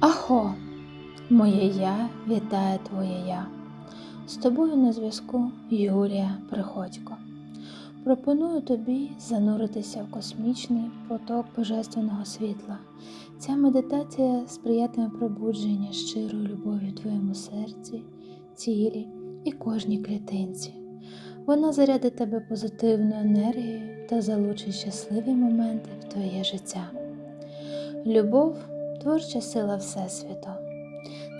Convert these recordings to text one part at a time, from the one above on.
Ахо, моє я вітає твоє я. З тобою на зв'язку Юлія Приходько. Пропоную тобі зануритися в космічний поток божественного світла. Ця медитація сприятиме пробудженню щирої любові в твоєму серці, тілі і кожній клітинці. Вона зарядить тебе позитивною енергією та залучить щасливі моменти в твоє життя. Любов творча сила Всесвіту.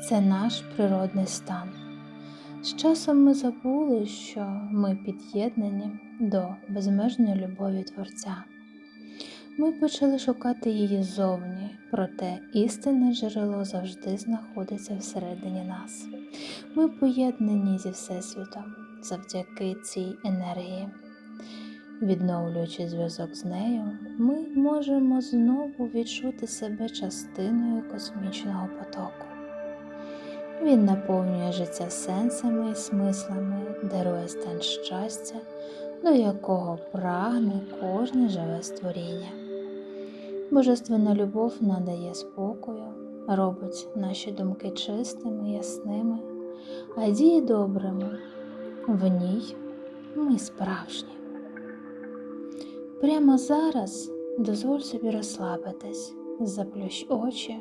Це наш природний стан. З часом ми забули, що ми під'єднані до безмежної любові Творця. Ми почали шукати її зовні, проте істинне джерело завжди знаходиться всередині нас. Ми поєднані зі Всесвітом завдяки цій енергії. Відновлюючи зв'язок з нею, ми можемо знову відчути себе частиною космічного потоку. Він наповнює життя сенсами і смислами, дарує стан щастя, до якого прагне кожне живе створіння. Божественна любов надає спокою, робить наші думки чистими, ясними, а дії добрими. В ній ми справжні. Прямо зараз дозволь собі розслабитись, заплющ очі,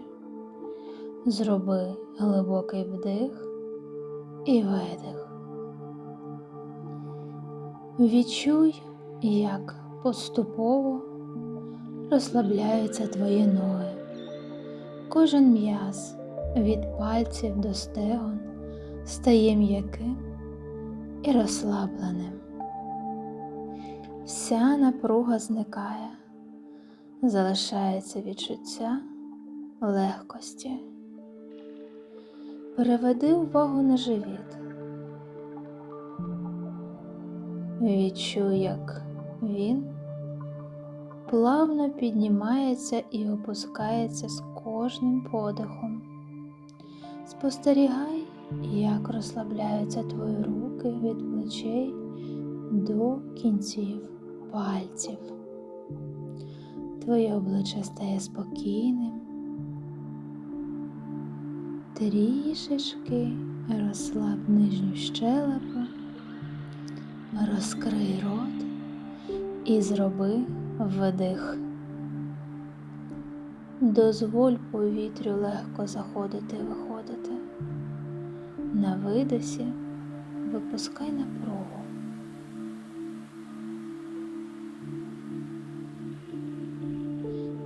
зроби глибокий вдих і видих. Відчуй, як поступово розслабляються твої ноги. Кожен м'яз від пальців до стегон стає м'яким і розслабленим. Вся напруга зникає, залишається відчуття легкості. Переведи увагу на живіт. Відчуй, як він плавно піднімається і опускається з кожним подихом. Спостерігай, як розслабляються твої руки від плечей до кінців пальців. Твоє обличчя стає спокійним. Трішечки розслаб нижню щелепу, розкрий рот і зроби вдих. Дозволь повітрю легко заходити і виходити. На видосі випускай напругу.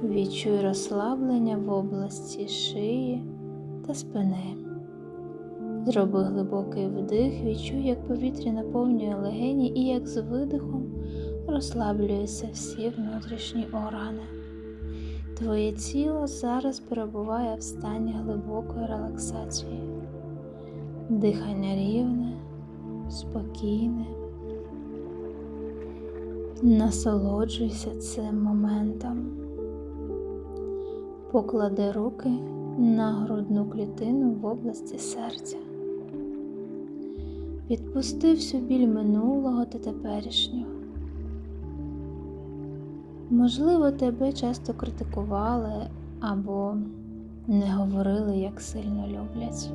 Відчуй розслаблення в області шиї та спини. Зроби глибокий вдих, відчуй, як повітря наповнює легені і як з видихом розслаблюються всі внутрішні органи. Твоє тіло зараз перебуває в стані глибокої релаксації. Дихання рівне, спокійне. Насолоджуйся цим моментом. Поклади руки на грудну клітину в області серця. Відпусти всю біль минулого та теперішнього. Можливо, тебе часто критикували або не говорили, як сильно люблять.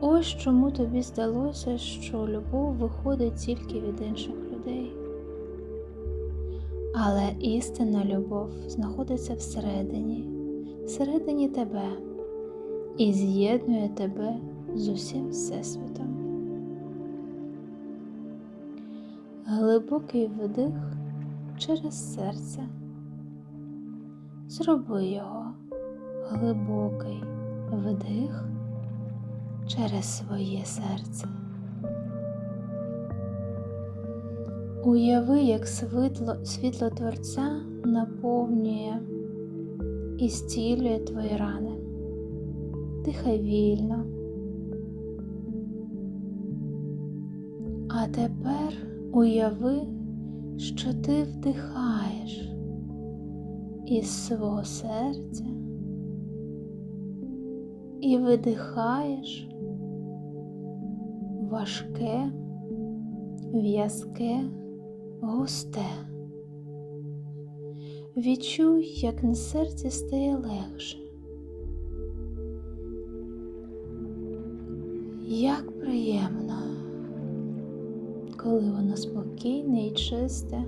Ось чому тобі здалося, що любов виходить тільки від інших людей. Але істинна любов знаходиться всередині, всередині тебе і з'єднує тебе з усім Всесвітом. Глибокий вдих через серце. Зроби його глибокий вдих через своє серце. Уяви, як світло, світло Творця наповнює і зцілює твої рани. Дихай вільно. А тепер уяви, що ти вдихаєш із свого серця і видихаєш важке, в'язке, густе. Відчуй, як на серці стає легше. Як приємно, коли воно спокійне і чисте.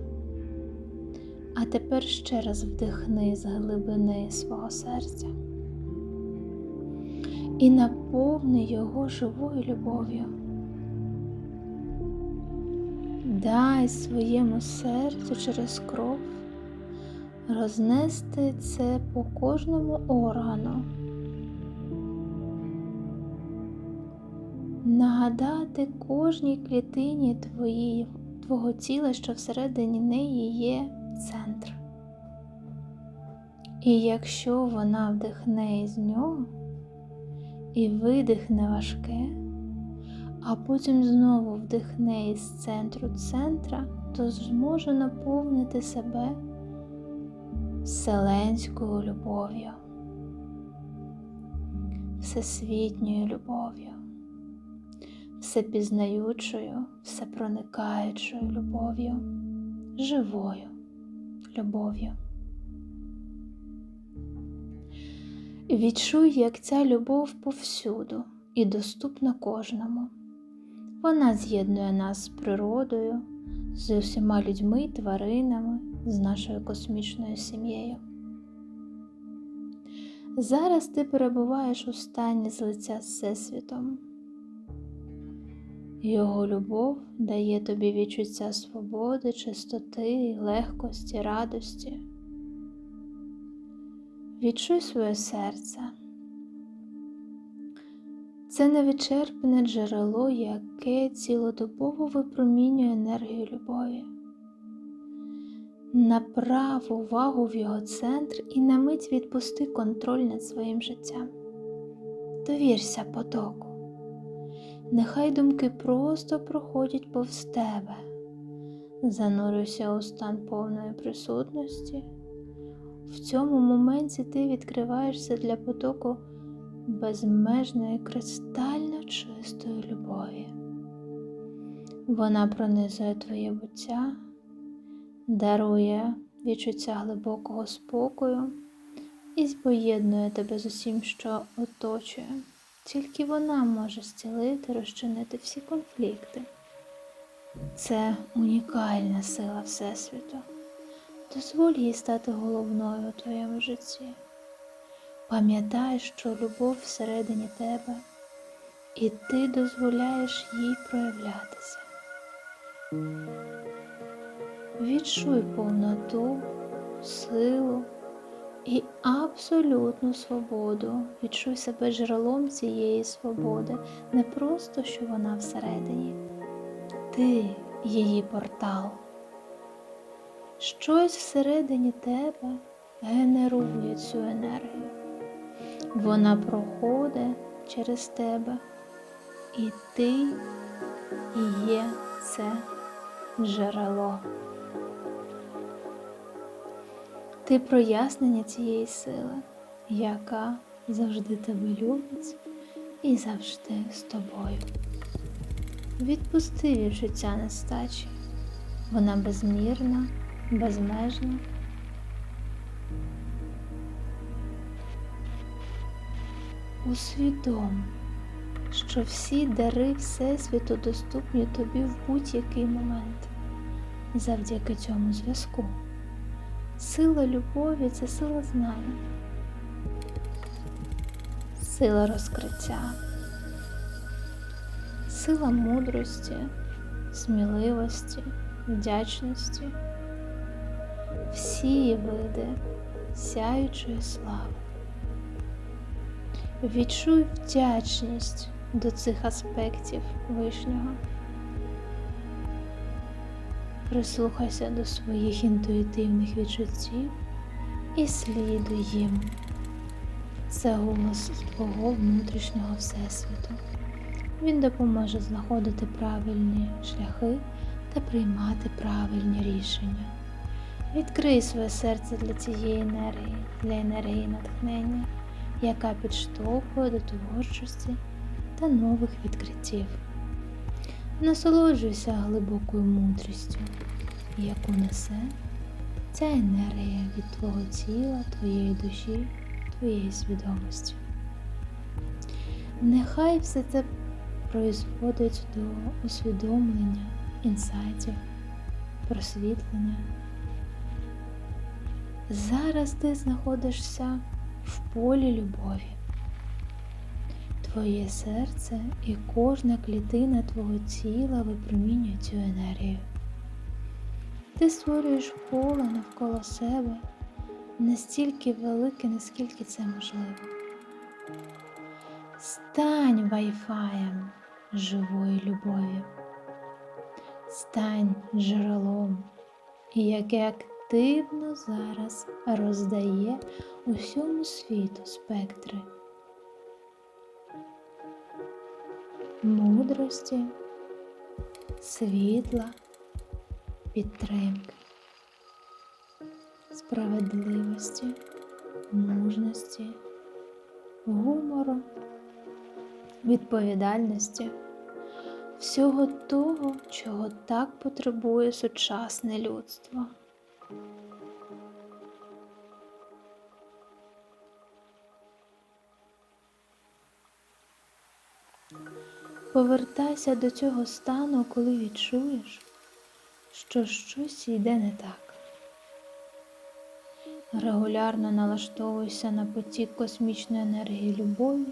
А тепер ще раз вдихни з глибини свого серця і наповни його живою любов'ю. Дай своєму серцю через кров рознести це по кожному органу, нагадати кожній клітині твоєї, твого тіла, що всередині неї є центр. І якщо вона вдихне із нього і видихне важке, а потім знову вдихне із центру центра, то зможе наповнити себе вселенською любов'ю, всесвітньою любов'ю, всепізнаючою, всепроникаючою любов'ю, живою любов'ю. Відчуй, як ця любов повсюду і доступна кожному. Вона з'єднує нас з природою, з усіма людьми тваринами, з нашою космічною сім'єю. Зараз ти перебуваєш у стані з лиця Всесвітом. Його любов дає тобі відчуття свободи, чистоти, легкості, радості. Відчуй своє серце. Це невичерпне джерело, яке цілодобово випромінює енергію любові. Направ увагу в його центр і на мить відпусти контроль над своїм життям. Довірся потоку. Нехай думки просто проходять повз тебе. Занурюйся у стан повної присутності. В цьому моменті ти відкриваєшся для потоку безмежної кристально чистої любові. Вона пронизує твоє буття, дарує відчуття глибокого спокою і поєднує тебе з усім, що оточує. Тільки вона може зцілити, розчинити всі конфлікти. Це унікальна сила Всесвіту. Дозволь їй стати головною у твоєму житті. Пам'ятай, що любов всередині тебе, і ти дозволяєш їй проявлятися. Відчуй повноту, силу і абсолютну свободу. Відчуй себе джерелом цієї свободи, не просто що вона всередині. Ти її портал. Щось всередині тебе генерує цю енергію. Вона проходить через тебе, і ти є це джерело. Ти прояснення цієї сили, яка завжди тебе любить і завжди з тобою. Відпусти відчуття нестачі. Вона безмірна, безмежна. Усвідом, що всі дари Всесвіту доступні тобі в будь-який момент завдяки цьому зв'язку. Сила любові це сила знання, сила розкриття, сила мудрості, сміливості, вдячності, всі види сяючої слави. Відчуй вдячність до цих аспектів вишнього. Прислухайся до своїх інтуїтивних відчуттів і слідуй їм. Це голос твого внутрішнього всесвіту. Він допоможе знаходити правильні шляхи та приймати правильні рішення. Відкрий своє серце для цієї енергії, для енергії натхнення, яка підштовхує до творчості та нових відкриттів. Насолоджуйся глибокою мудрістю, яку несе ця енергія від твого тіла, твоєї душі, твоєї свідомості. Нехай все це призводить до усвідомлення, інсайтів, просвітлення. Зараз ти знаходишся в полі любові. Твоє серце і кожна клітина твого тіла випромінює цю енергію. Ти створюєш поле навколо себе настільки велике, наскільки це можливо. Стань вайфаєм живої любові, стань джерелом, яке активно зараз роздає усьому світу спектри мудрості, світла, підтримки, справедливості, мужності, гумору, відповідальності, всього того, чого так потребує сучасне людство. Повертайся до цього стану, коли відчуєш, що щось йде не так. Регулярно налаштовуйся на потік космічної енергії любові,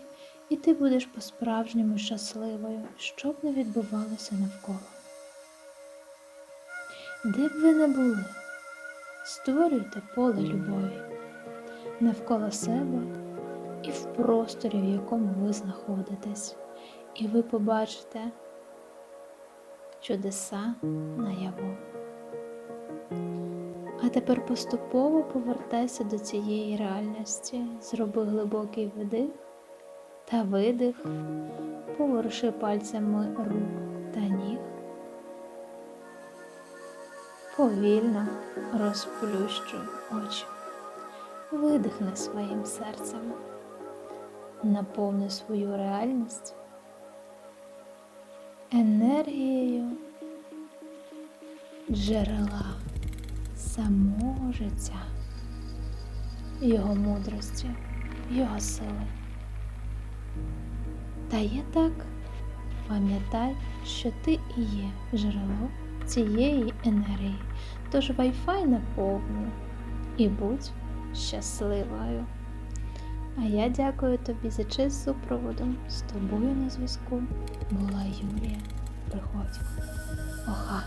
і ти будеш по-справжньому щасливою, що б не відбувалося навколо. Де б ви не були, створюйте поле любові навколо себе і в просторі, в якому ви знаходитесь і ви побачите чудеса наяву. А тепер поступово повертайся до цієї реальності, зроби глибокий вдих та видих, поворуши пальцями рук та ніг. Повільно розплющуй очі, видихни своїм серцем, наповни свою реальність енергією джерела самого життя, його мудрості, його сили. Та є так, пам'ятай, що ти і є джерело цієї енергії, тож Wi-Fi наповнюй і будь щасливою. А я дякую тобі за честь супроводом. З тобою на зв'язку була Юлія Приходько. Оха!